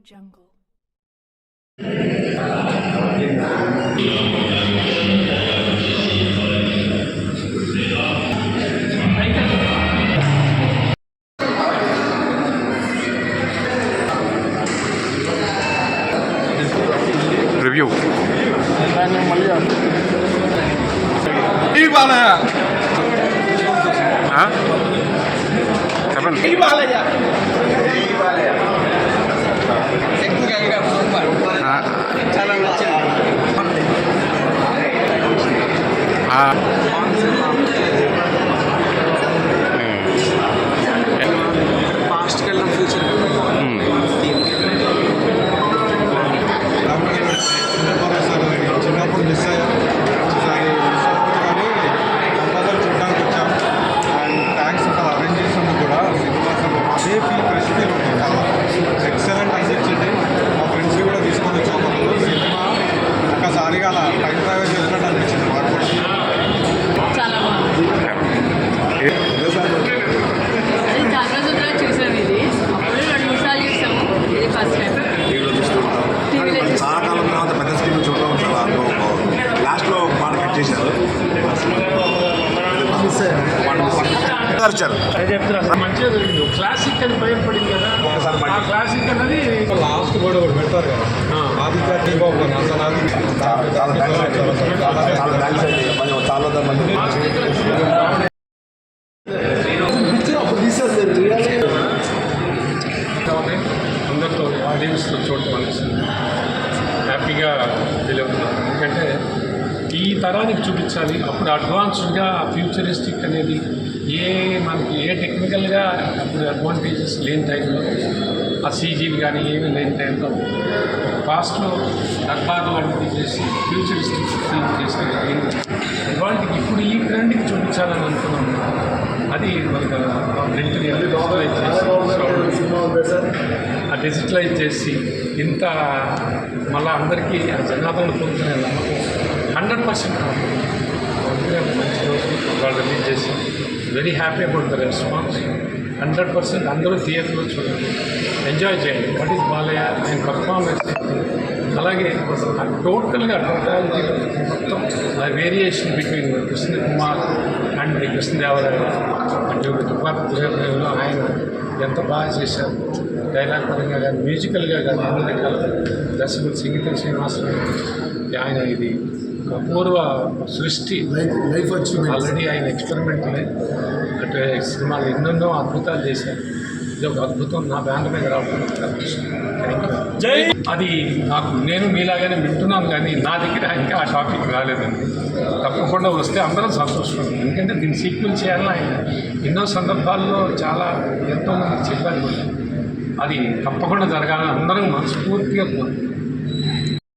Jungle. Review ఆ? చెప్పండి ఆ, చేశారు. మంచిగా జరిగింది. క్లాసిక్ అని భయపడింది కదా. ఒకసారి ఆ క్లాసిక్ అన్నది లాస్ట్ కూడా ఒకటి పెడతారు కదా. ఆదిత్య కొంచెం చాలా మంది అందరితో ఆడియన్స్తో చూడటం అనేసి హ్యాపీగా ఫీల్ అవుతున్నాను ఎందుకంటే ఈ తరానికి చూపించాలి. అప్పుడు అడ్వాన్స్డ్గా ఫ్యూచరిస్టిక్ అనేది ఏ మనకి ఏ టెక్నికల్గా అప్పుడు అడ్వాంటేజెస్ లేని టైంలో ఆ సీజీలు కానీ ఏమీ లేని టైంలో పాస్ట్లో దర్బార్లు వంటివి చేసి ఫ్యూచరిస్టిక్ ఫీల్ చేసిన ఇవాళకి ఇప్పుడు ఈ ట్రెండ్కి చూపించాలని అనుకున్నాను అది మనకు ప్రింట్ ఆ డిజిటలైజ్ చేసి ఇంత మళ్ళీ అందరికీ ఆ జనాదరణ పొందుతున్న నమ్మకం హండ్రెడ్ పర్సెంట్ మంచి రోజు వాళ్ళు రిలీజ్ చేసి very happy about the response. Hundred percent అందరూ థియేటర్లో చూడండి. ఎంజాయ్ చేయండి. What is Balayya? ఆయన పర్ఫార్మెన్స్ అలాగే టోటల్గా టోటాలిటీ మొత్తం variation between Krishna Kumar and Krishnadevaraya అంటే తుపాకులో ఆయన ఎంత బాగా చేశారు. డైలాగ్ పరంగా కానీ మ్యూజికల్గా కానీ అన్ని రకాల దర్శకుడు సింగితం శ్రీనివాసరావు ఆయన ఇది. అపూర్వ సృష్టి. లైఫ్ వచ్చింది. ఆల్రెడీ ఆయన ఎక్స్పెరిమెంట్లే అంటే సినిమాలు ఎన్నెన్నో అద్భుతాలు చేశారు. ఇది ఒక అద్భుతం. నా బ్యాండ్ మీద రావడం అది నాకు నేను మీలాగానే వింటున్నాను కానీ నా దగ్గర ఇంకా ఆ టాపిక్ రాలేదండి. తప్పకుండా వస్తే అందరం సంతోషపడతాం. ఎందుకంటే దీన్ని సీక్వెల్ చేయాలని ఆయన ఎన్నో సందర్భాల్లో చాలా ఎంతోమంది చెప్పారు అది తప్పకుండా జరగాలని అందరం మనస్ఫూర్తిగా కోరుకుంటున్నాం.